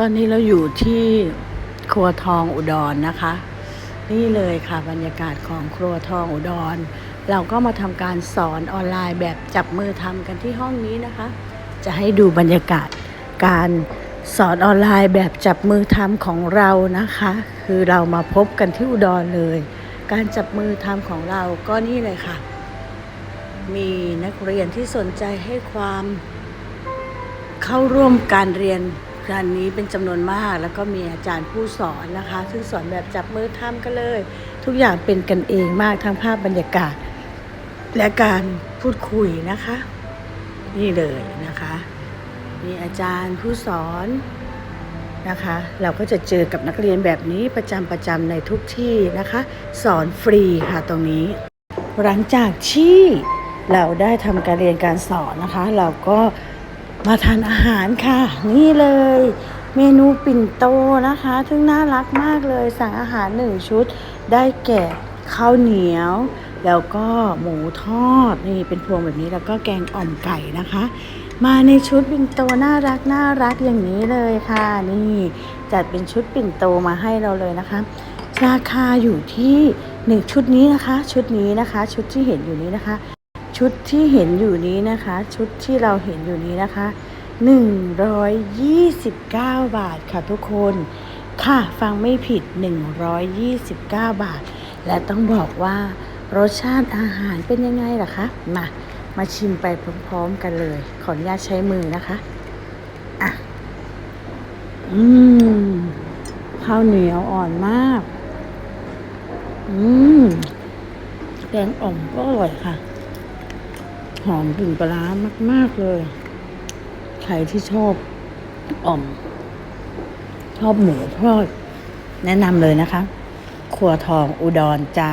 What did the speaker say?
ตอนนี้เราอยู่ที่ครัวทองอุดรนะคะ นี่เลยค่ะบรรยากาศของครัวทองอุดร เราก็มาทำการสอนออนไลน์แบบจับมือทำกันที่ห้องนี้นะคะ จะให้ดูบรรยากาศการสอนออนไลน์แบบจับมือทำของเรานะคะ คือเรามาพบกันที่อุดรเลย การจับมือทำของเราก็นี่เลยค่ะ มีนักเรียนที่สนใจให้ความเข้าร่วมการเรียน การนี้เป็นจำนวนมากแล้วก็มีอาจารย์ผู้สอนนะคะ ซึ่งสอนแบบจับมือทำกันเลย ทุกอย่างเป็นกันเองมากทั้งภาพบรรยากาศ และการพูดคุยนะคะ นี่เลยนะคะ มีอาจารย์ผู้สอนนะคะ เราก็จะเจอกับนักเรียนแบบนี้ประจำประจำในทุกที่นะคะ สอนฟรีค่ะตรงนี้ หลังจากที่เราได้ทำการเรียนการสอนนะคะ เราก็ มาทานอาหารค่ะ นี่เลย เมนูปิ่นโตนะคะ ซึ่งน่ารักมากเลยสั่งอาหารหนึ่งชุด ได้แก่ข้าวเหนียว แล้วก็หมูทอดนี่เป็นพวงแบบนี้แล้วก็แกงอ่อมไก่นะคะ มาในชุดปิ่นโตน่ารักน่ารักอย่างนี้เลยค่ะ นี่จัดเป็นชุดปิ่นโตมาให้เราเลยนะคะ ราคาอยู่ที่หนึ่งชุดนี้นะคะ ชุดนี้นะคะ ชุดที่เห็นอยู่นี้นะคะ ชุดที่เห็นอยู่นี้นะคะ ชุดที่เราเห็นอยู่นี้นะคะ 129 บาทค่ะทุกคน ค่ะฟังไม่ผิด 129 บาท และต้องบอกว่ารสชาติอาหารเป็นยังไงล่ะคะ มา มาชิมไปพร้อมๆกันเลย ขออนุญาตใช้มือนะคะอะอืมข้าวเหนียวอ่อนมาก อืมแกงอ่อมก็อร่อยค่ะ หอมกลิ่นปลาร้ามาก ๆ เลย ใครที่ชอบอ่อม ชอบหมูทอดแนะนำเลยนะคะ ครัวทองอุดรจ้า